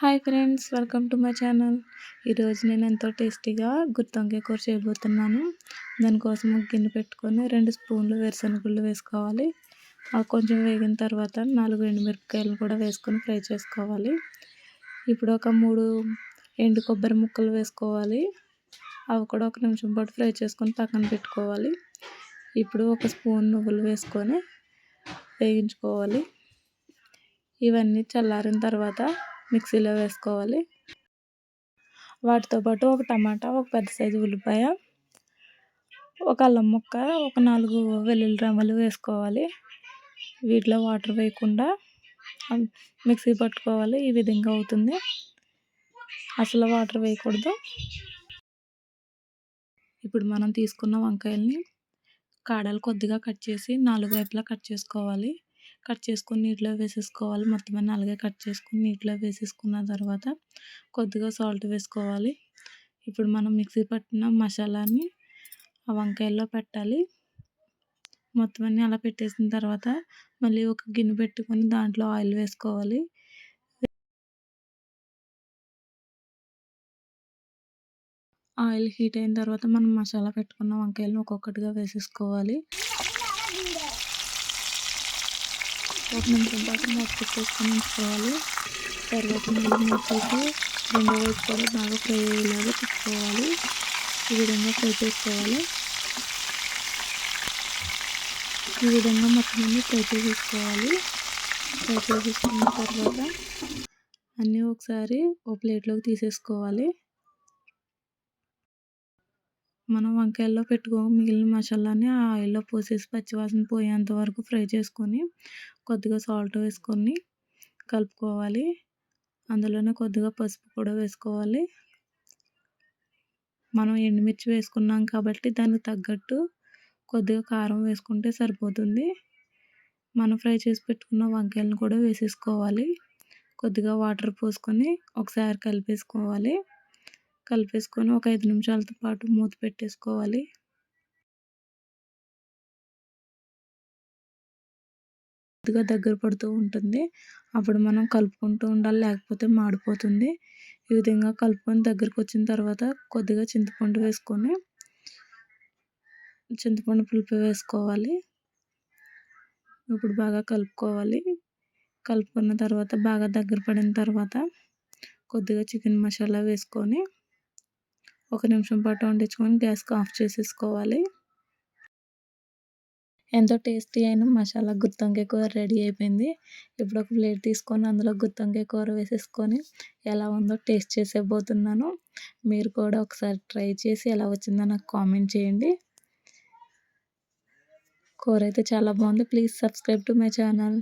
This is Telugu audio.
Hi friends welcome to my channel. ఈరోజు నేను ఎంతో టేస్టీగా గుత్తొంకాయ కూర చేయబోతున్నాను. దానికోసం ఒక గిన్నె పెట్టుకొని రెండు స్పూన్లు వేరుశనగుళ్ళు వేసుకోవాలి. అవి కొంచెం వేగిన తర్వాత నాలుగు ఎండుమిరపకాయలు కూడా వేసుకొని ఫ్రై చేసుకోవాలి. ఇప్పుడు ఒక మూడు ఎండు కొబ్బరి ముక్కలు వేసుకోవాలి. అవి కూడా ఒక నిమిషం పాటు ఫ్రై చేసుకొని పక్కన పెట్టుకోవాలి. ఇప్పుడు ఒక స్పూన్ నువ్వులు వేసుకొని వేయించుకోవాలి ఇవన్నీ చల్లారిన తర్వాత మిక్సీలో వేసుకోవాలి. వాటితో పాటు ఒక టమాటా ఒక పెద్ద సైజు ఉల్లిపాయ ఒక అల్లం ముక్క ఒక నాలుగు వెల్లుల్లి రమ్మలు వేసుకోవాలి. వీటిలో వాటర్ వేయకుండా మిక్సీ పట్టుకోవాలి. ఈ విధంగా అవుతుంది. అసలు వాటర్ వేయకూడదు. ఇప్పుడు మనం తీసుకున్న వంకాయల్ని కాడలు కొద్దిగా కట్ చేసి నాలుగు వైపులా కట్ చేసుకోవాలి. కట్ చేసుకొని నీటిలో వేసేసుకోవాలి. మొత్తం అన్నీ అలాగే కట్ చేసుకొని నీటిలో వేసేసుకున్న తర్వాత కొద్దిగా సాల్ట్ వేసుకోవాలి. ఇప్పుడు మనం మిక్సీ పట్టిన మసాలాని ఆ వంకాయల్లో పెట్టాలి. మొత్తం అన్నీ అలా పెట్టేసిన తర్వాత మళ్ళీ ఒక గిన్నె పెట్టుకొని దాంట్లో ఆయిల్ వేసుకోవాలి. ఆయిల్ హీట్ అయిన తర్వాత మనం మసాలా పెట్టుకున్న వంకాయలను ఒక్కొక్కటిగా వేసేసుకోవాలి. ఒక నిమిషం పాటు మూత పెట్టేసుకొని ఉంచుకోవాలి. తర్వాత మళ్ళీ మూసేసి రెండో వైపు కూడా బాగా ఫ్రై అయ్యేలాగా తిప్పుకోవాలి ఈ విధంగా ఫ్రై చేసుకోవాలి ఈ విధంగా మొత్తం అన్ని ఫ్రై చేసేసుకోవాలి ఫ్రై చేసేసుకున్న తర్వాత అన్నీ ఒకసారి ఓ ప్లేట్లోకి తీసేసుకోవాలి. మనం వంకాయల్లో పెట్టుకో మిగిలిన మసాలాని ఆ ఆయిల్లో పోసేసి పచ్చివాసన పోయేంత వరకు ఫ్రై చేసుకొని కొద్దిగా సాల్ట్ వేసుకొని కలుపుకోవాలి. అందులోనే కొద్దిగా పసుపు కూడా వేసుకోవాలి. మనం ఎండుమిర్చి వేసుకున్నాం కాబట్టి దానికి తగ్గట్టు కొద్దిగా కారం వేసుకుంటే సరిపోతుంది. మనం ఫ్రై చేసి పెట్టుకున్న వంకాయలను కూడా వేసేసుకోవాలి. కొద్దిగా వాటర్ పోసుకొని ఒకసారి కలిపేసుకోవాలి. కలిపేసుకొని ఒక ఐదు నిమిషాలతో పాటు మూత పెట్టేసుకోవాలి. కొద్దిగా దగ్గర పడుతూ ఉంటుంది. అప్పుడు మనం కలుపుకుంటూ ఉండాలి లేకపోతే మాడిపోతుంది. ఈ విధంగా కలుపుకొని దగ్గరకు వచ్చిన తర్వాత కొద్దిగా చింతపండు వేసుకొని చింతపండు పులుపు వేసుకోవాలి. ఇప్పుడు బాగా కలుపుకోవాలి. కలుపుకున్న తర్వాత బాగా దగ్గర పడిన తర్వాత కొద్దిగా చికెన్ మసాలా వేసుకొని ఒక నిమిషం పాటు వండించుకొని గ్యాస్కి ఆఫ్ చేసేసుకోవాలి. ఎంతో టేస్టీ అయిన మసాలా గుత్తొంకాయ కూర రెడీ అయిపోయింది. ఇప్పుడు ఒక ప్లేట్ తీసుకొని అందులో గుత్తొంకాయ కూర వేసేసుకొని ఎలా ఉందో టేస్ట్ చేసేయబోతున్నాను. మీరు కూడా ఒకసారి ట్రై చేసి ఎలా వచ్చిందో నాకు కామెంట్ చేయండి. కూర అయితే చాలా బాగుంది. Please subscribe to my channel.